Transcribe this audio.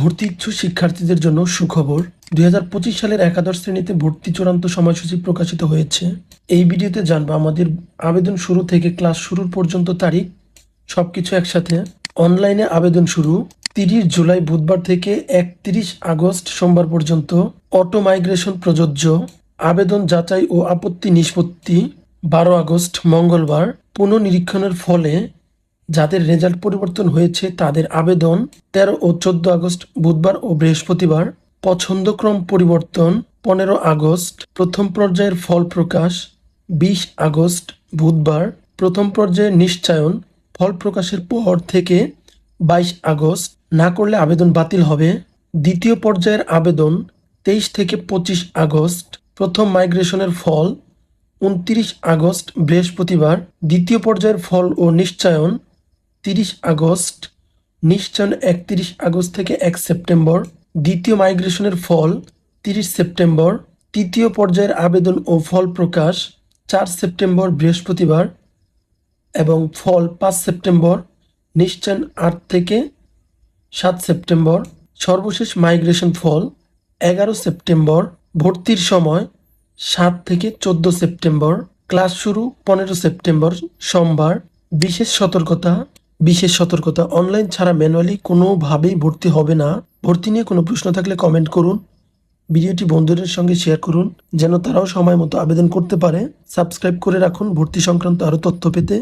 ভর্তি ইচ্ছুক শিক্ষার্থীদের জন্য সুখবর। দুই হাজার পঁচিশ সালের একাদশ শ্রেণীতে ভর্তি চূড়ান্ত সময়সূচি প্রকাশিত হয়েছে। এই ভিডিওতে জানব আমাদের আবেদন শুরু থেকে ক্লাস শুরুর পর্যন্ত তারিখ, সবকিছু একসাথে। অনলাইনে আবেদন শুরু, তিরিশ জুলাই বুধবার থেকে একত্রিশ আগস্ট সোমবার পর্যন্ত। অটো মাইগ্রেশন প্রযোজ্য। আবেদন যাচাই ও আপত্তি নিষ্পত্তি, বারো আগস্ট মঙ্গলবার। পুনঃনিরীক্ষণের ফলে যাদের রেজাল্ট পরিবর্তন হয়েছে তাদের আবেদন তেরো ও চোদ্দ আগস্ট বুধবার ও বৃহস্পতিবার। পছন্দক্রম পরিবর্তন পনেরো আগস্ট, প্রথম পর্যায়ের ফল প্রকাশ বিশ আগস্ট বুধবার, প্রথম পর্যায়ের নিশ্চয়ন ফল প্রকাশের পর থেকে বাইশ আগস্ট না করলে আবেদন বাতিল হবে। দ্বিতীয় পর্যায়ের আবেদন তেইশ থেকে পঁচিশ আগস্ট, প্রথম মাইগ্রেশনের ফল উনত্রিশ আগস্ট বৃহস্পতিবার, দ্বিতীয় পর্যায়ের ফল ও নিশ্চয়ন তিরিশ আগস্ট, নিশ্চয়ন একত্রিশ আগস্ট থেকে এক সেপ্টেম্বর, দ্বিতীয় মাইগ্রেশনের ফল তিরিশ সেপ্টেম্বর, তৃতীয় পর্যায়ের আবেদন ও ফল প্রকাশ চার সেপ্টেম্বর বৃহস্পতিবার এবং ফল পাঁচ সেপ্টেম্বর, নিশ্চয়ন আট থেকে সাত সেপ্টেম্বর, সর্বশেষ মাইগ্রেশন ফল এগারো সেপ্টেম্বর, ভর্তির সময় সাত থেকে চোদ্দ সেপ্টেম্বর, ক্লাস শুরু পনেরো সেপ্টেম্বর, সোমবার, বিশেষ সতর্কতা বিশেষ সতর্কতা অনলাইন ছাড়া ম্যানুয়ালি কোনোভাবেই ভর্তি হবে না। ভর্তি নিয়ে কোনো প্রশ্ন থাকলে কমেন্ট করুন। ভিডিওটি বন্ধুদের সঙ্গে শেয়ার করুন, যেন তারাও সময় মতো আবেদন করতে পারে। সাবস্ক্রাইব করে রাখুন ভর্তি সংক্রান্ত আরও তথ্য পেতে।